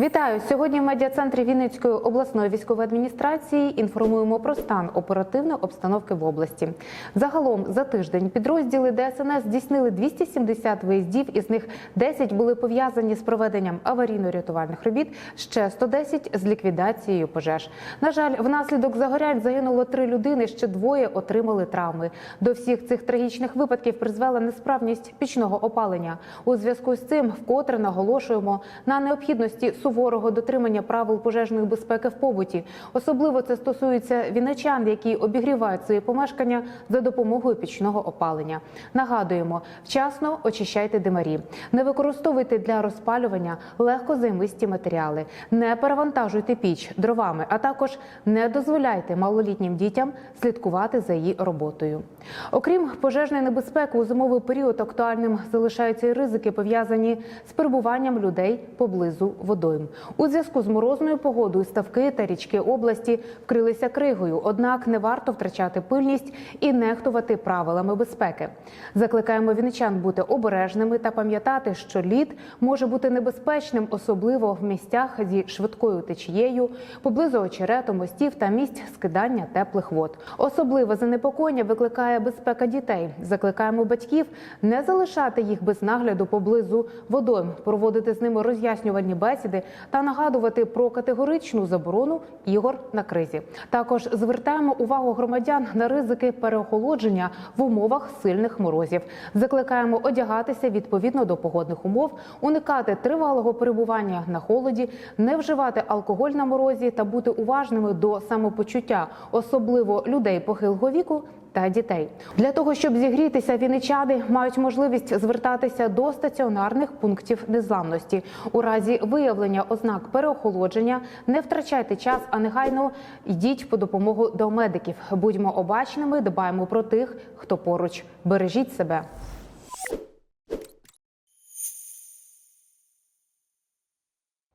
Вітаю сьогодні. В медіа-центрі Вінницької обласної військової адміністрації інформуємо про стан оперативної обстановки в області. Загалом за тиждень підрозділи ДСНС здійснили 270 виїздів, із них 10 були пов'язані з проведенням аварійно-рятувальних робіт, ще 110 – з ліквідацією пожеж. На жаль, внаслідок загорянь загинуло три людини, ще двоє отримали травми. До всіх цих трагічних випадків призвела несправність пічного опалення. У зв'язку з цим вкотре наголошуємо на необхідності суворого дотримання правил пожежної безпеки в побуті. Особливо це стосується віничан, які обігрівають свої помешкання за допомогою пічного опалення. Нагадуємо, вчасно очищайте димарі, не використовуйте для розпалювання легкозаймисті матеріали, не перевантажуйте піч дровами, а також не дозволяйте малолітнім дітям слідкувати за її роботою. Окрім пожежної небезпеки, у зимовий період актуальним залишаються і ризики пов'язані з перебуванням людей поблизу водойм. У зв'язку з морозною погодою ставки та річки області вкрилися кригою. Однак не варто втрачати пильність і нехтувати правилами безпеки. Закликаємо віничан бути обережними та пам'ятати, що лід може бути небезпечним, особливо в місцях зі швидкою течією, поблизу очерету, мостів та місць скидання теплих вод. Особливе занепокоєння викликає безпека дітей. Закликаємо батьків не залишати їх без нагляду поблизу водойм, проводити з ними роз'яснювальні бесіди та нагадувати про категоричну заборону ігор на кризі. Також звертаємо увагу громадян на ризики переохолодження в умовах сильних морозів. Закликаємо одягатися відповідно до погодних умов, уникати тривалого перебування на холоді, не вживати алкоголь на морозі та бути уважними до самопочуття, особливо людей похилого віку та дітей. Для того щоб зігрітися, віничани мають можливість звертатися до стаціонарних пунктів незламності. У разі виявлення ознак переохолодження не втрачайте час, а негайно йдіть по допомогу до медиків. Будьмо обачними, дбаємо про тих, хто поруч. Бережіть себе.